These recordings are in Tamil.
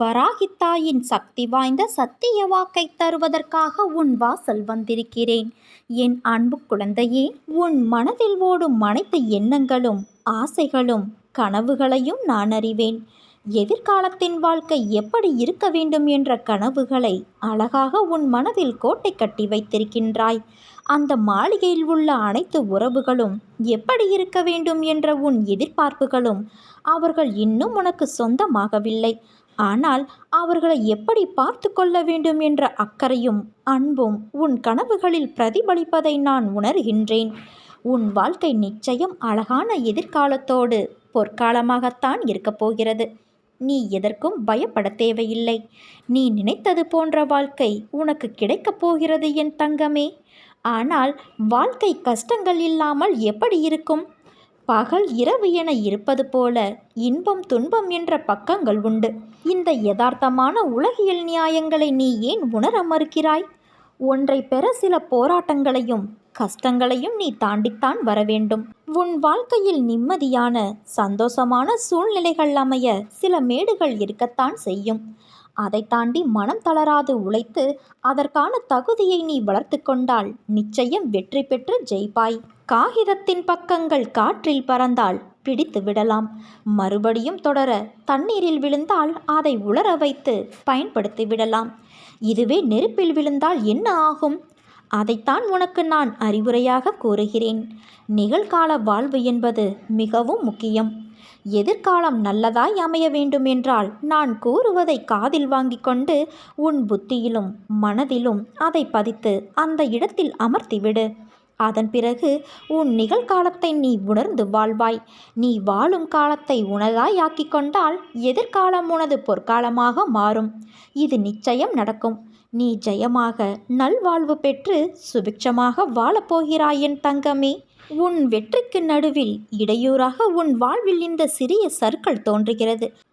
வராகித்தாயின் சக்தி வாய்ந்த சத்திய வாக்கை தருவதற்காக உன் வாசல் வந்திருக்கிறேன். என் அன்பு குழந்தையே உன் மனதில் ஓடும் அனைத்து எண்ணங்களும் ஆசைகளும் கனவுகளையும் நான் அறிவேன். எதிர்காலத்தின் வாழ்க்கை எப்படி இருக்க வேண்டும் என்ற கனவுகளை அழகாக உன் மனதில் கோட்டை கட்டி வைத்திருக்கின்றாய். அந்த மாளிகையில் உள்ள அனைத்து உறவுகளும் எப்படி இருக்க வேண்டும் என்ற உன் எதிர்பார்ப்புகளும் அவர்கள் இன்னும் உனக்கு சொந்தமாகவில்லை. ஆனால் அவர்களை எப்படி பார்த்து கொள்ள வேண்டும் என்ற அக்கறையும் அன்பும் உன் கனவுகளில் பிரதிபலிப்பதை நான் உணர்கின்றேன். உன் வாழ்க்கை நிச்சயம் அழகான எதிர்காலத்தோடு பொற்காலமாகத்தான் இருக்கப் போகிறது. நீ எதற்கும் பயப்பட தேவையில்லை. நீ நினைத்தது போன்ற வாழ்க்கை உனக்கு கிடைக்கப் போகிறது என் தங்கமே. ஆனால் வாழ்க்கை கஷ்டங்கள் இல்லாமல் எப்படி இருக்கும்? பகல் இரவு என இருப்பது போல இன்பம் துன்பம் என்ற பக்கங்கள் உண்டு. இந்த யதார்த்தமான உலகியல் நியாயங்களை நீ ஏன் உணர மறுக்கிறாய்? ஒன்றை பெற சில போராட்டங்களையும் கஷ்டங்களையும் நீ தாண்டித்தான் வர வேண்டும். உன் வாழ்க்கையில் நிம்மதியான சந்தோஷமான சூழ்நிலைகள் அமைய சில மேடுகள் இருக்கத்தான் செய்யும். அதை தாண்டி மனம் தளராது உழைத்து அதற்கான தகுதியை நீ வளர்த்து கொண்டால் நிச்சயம் வெற்றி பெற்று ஜெயிப்பாய். காகிதத்தின் பக்கங்கள் காற்றில் பறந்தால் பிடித்து விடலாம். மறுபடியும் தொடர தண்ணீரில் விழுந்தால் அதை உலர வைத்து பயன்படுத்தி விடலாம். இதுவே நெருப்பில் விழுந்தால் என்ன ஆகும்? அதைத்தான் உனக்கு நான் அறிவுரையாக கூறுகிறேன். நிகழ்கால வாழ்வு என்பது மிகவும் முக்கியம். எதிர்காலம் நல்லதாய் அமைய வேண்டுமென்றால் நான் கூறுவதை காதில் வாங்கிக் கொண்டு உன் புத்தியிலும் மனதிலும் அதை பதித்து அந்த இடத்தில் அமர்த்திவிடு. அதன் பிறகு உன் நிகழ்காலத்தை நீ உணர்ந்து வாழ்வாய். நீ வாழும் காலத்தை உனதாய் ஆக்கிக் கொண்டால் எதிர்காலம் உனது பொற்காலமாக மாறும். இது நிச்சயம் நடக்கும். நீ ஜெயமாக நல்வாழ்வு பெற்று சுபிக்ஷமாக வாழப்போகிறாய் என் தங்கமே. உன் வெற்றிக்கு நடுவில் இடையூறாக உன் வாழ்வில் இந்த சிறிய சர்க்கிள் தோன்றுகிறது.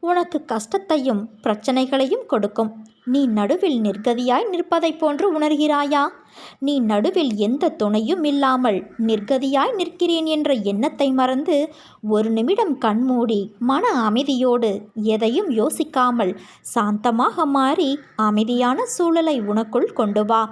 உனக்கு கஷ்டத்தையும் பிரச்சனைகளையும் கொடுக்கும். நீ நடுவில் நிர்கதியாய் நிற்பதைப் போன்று உணர்கிறாயா? நீ நடுவில் எந்த துணையும் இல்லாமல் நிர்கதியாய் நிற்கிறேன் என்ற எண்ணத்தை மறந்து ஒரு நிமிடம் கண்மூடி மன அமைதியோடு எதையும் யோசிக்காமல் சாந்தமாக மாறி அமைதியான சூழலை உனக்குள் கொண்டு வா.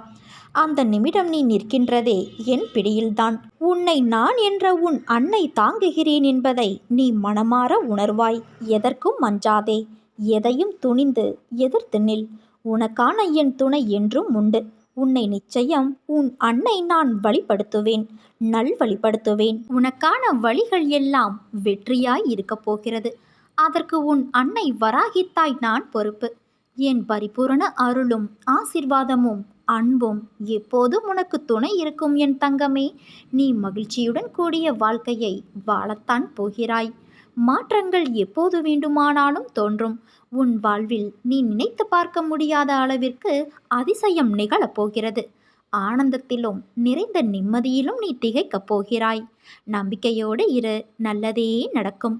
அந்த நிமிடம் நீ நிற்கின்றதே என் பிடியில்தான். உன்னை நான் என்ற உன் அன்னை தாங்குகிறேன் என்பதை நீ மனமாற உணர்வாய். எதற்கும் மஞ்சாதே எதையும் துணிந்து எதிர்த்து நில். உனக்கான என் துணை என்றும் உண்டு. உன்னை நிச்சயம் உன் அன்னை நான் வழிபடுத்துவேன். நல் வழிபடுத்துவேன். உனக்கான வழிகள் எல்லாம் வெற்றியாய் இருக்கப் போகிறது. அதற்கு உன் அன்னை வராகித்தாய் நான் பொறுப்பு. என் பரிபூரண அருளும் ஆசிர்வாதமும் அன்பும் எப்போதும் உனக்கு துணை இருக்கும் என் தங்கமே. நீ மகிழ்ச்சியுடன் கூடிய வாழ்க்கையை வாழத்தான் போகிறாய். மாற்றங்கள் எப்போது வேண்டுமானாலும் தோன்றும். உன் வாழ்வில் நீ நினைத்து பார்க்க முடியாத அளவிற்கு அதிசயம் நிகழப் போகிறது. ஆனந்தத்திலும் நிறைந்த நிம்மதியிலும் நீ திகைக்கப் போகிறாய். நம்பிக்கையோடு இரு நல்லதே நடக்கும்.